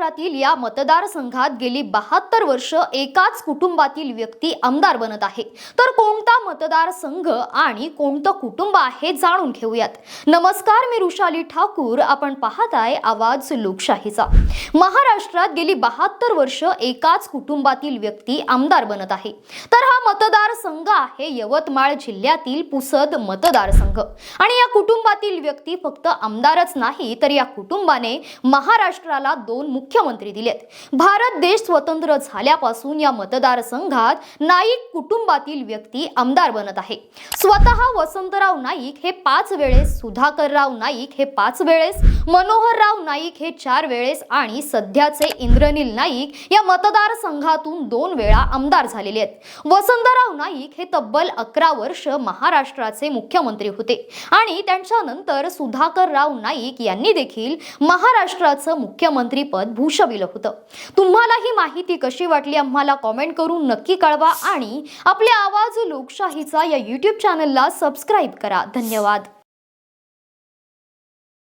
महाराष्ट्रातील या मतदारसंघात गेली बहात्तर वर्ष एकाच कुटुंबातील व्यक्ती आमदार बनत आहे. तर कोणता मतदारसंघ आणि कोणतं कुटुंब आहे जाणून घेऊयात. नमस्कार मी रुशाली ठाकूर. आपण पाहत आहे आवाज लोकशाहीचा. महाराष्ट्रात गेली बहात्तर वर्ष एकाच कुटुंबातील व्यक्ती आमदार बनत आहे. तर हा मतदारसंघ आहे यवतमाळ जिल्ह्यातील पुसद मतदारसंघ. आणि या कुटुंबातील व्यक्ती फक्त आमदारच नाही तर या कुटुंबाने महाराष्ट्राला दोन मुख्य मुख्यमंत्री दिलेत. भारत देश स्वतंत्र झाल्यापासून या मतदारसंघात नाईक कुटुंबातील व्यक्ती आमदार बनत आहे. स्वतः वसंतराव नाईक हे पाच वेळेस सुधाकरराव नाईक हे पाच वेळेस मनोहरराव नाईक हे चार वेळेस आणि सध्याचे इंद्रनील नाईक या मतदारसंघातून दोन वेळा आमदार झालेले आहेत. वसंतराव नाईक हे तब्बल अकरा वर्ष महाराष्ट्राचे मुख्यमंत्री होते आणि त्यांच्यानंतर सुधाकरराव नाईक यांनी देखील महाराष्ट्राचं मुख्यमंत्री पद भूषविलं होतं. तुम्हाला ही माहिती कशी वाटली आम्हाला कॉमेंट करून नक्की कळवा आणि आपले आवाज लोकशाहीचा या यूट्यूब चॅनलला सबस्क्राईब करा. धन्यवाद.